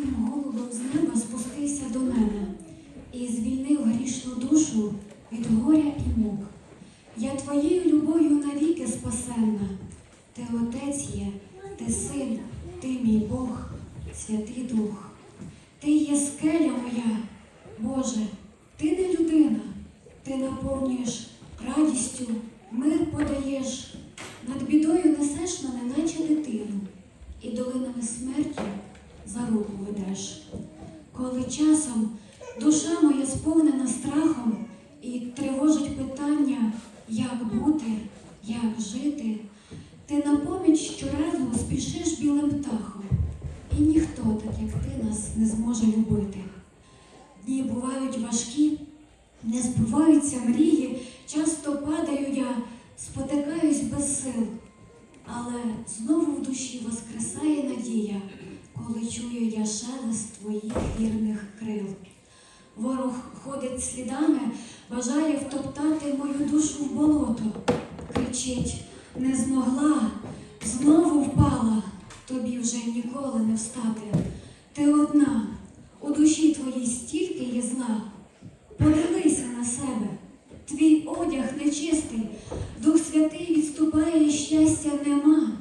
синім голубом з неба спустився до мене і звільнив грішну душу від горя і мук. Я твоєю любов'ю навіки спасенна. Ти отець є, ти син, ти мій Бог, Святий Дух. Ти є скеля моя, Боже, ти не людина, ти наповнюєш радістю, мир подаєш, над бідою несеш мене, наче дитину, і долинами смерті за руку ведеш. Коли часом душа моя сповнена страхом і тривожить питання, як бути, як жити, ти на поміч щоразу спішиш білим птахом, і ніхто, так як ти, нас не зможе любити. Дні бувають важкі, не збуваються мрії, часто падаю я, спотикаюсь без сил. Але знову в душі воскресає надія, коли чую я шелест твоїх вірних крил. Ворог ходить слідами, бажає втоптати мою душу в болото. Кричить, не змогла, знову впала, тобі вже ніколи не встати. Ти одна, у душі твоїй стільки є зла. Подивися на себе, твій одяг нечистий, Дух Святий відступає, і щастя нема.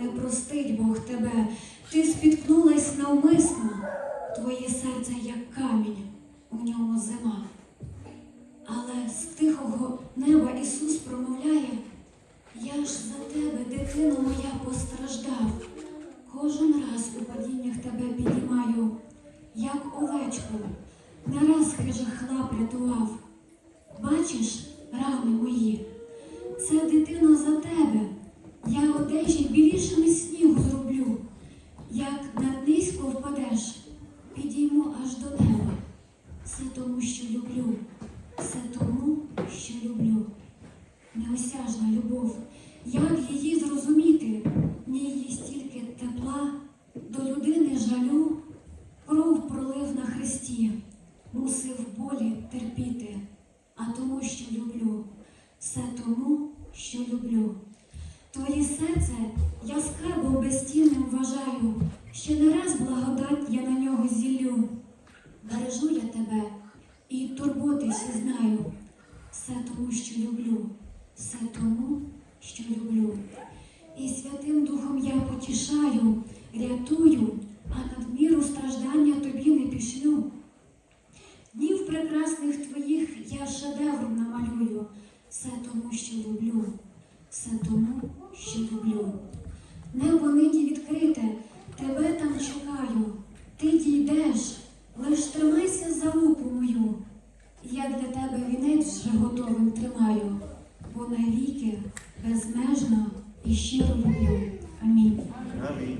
Не простить Бог тебе, ти спіткнулась навмисно, твоє серце як камінь, у ньому зима. Але з тихого неба Ісус промовляє, я ж за тебе, дитино моя, постраждав. Кожен раз у падіннях тебе піднімаю, як овечку, не раз хижих лап рятував. Бачиш, рани мої, це дитино за тебе. Я одежі білішими снігу зроблю. Впадеш, підійму аж до неба. Все тому, що люблю, все тому, що люблю. Неосяжна любов, як її зрозуміти? Ній є стільки тепла, до людини жалю, кров пролив на хресті, мусив болі терпіти, а тому, що люблю, все тому, що люблю. Твоє серце я скарбом безцінним вважаю, ще не раз благодать я на нього зіллю. Бережу я тебе і турботи всі знаю, все тому, що люблю, все тому, що люблю. І Святим Духом я потішаю, рятую, а надміру страждання тобі не пішлю. Днів прекрасних твоїх я шедевр намалюю, все тому, що люблю, все тому, що люблю. Небо нині відкрите, тебе там чекаю, ти дійдеш, лиш тримайся за руку мою. Я для тебе вінець вже готовим тримаю, бо навіки безмежно і щиро люблю. Амінь. Амінь.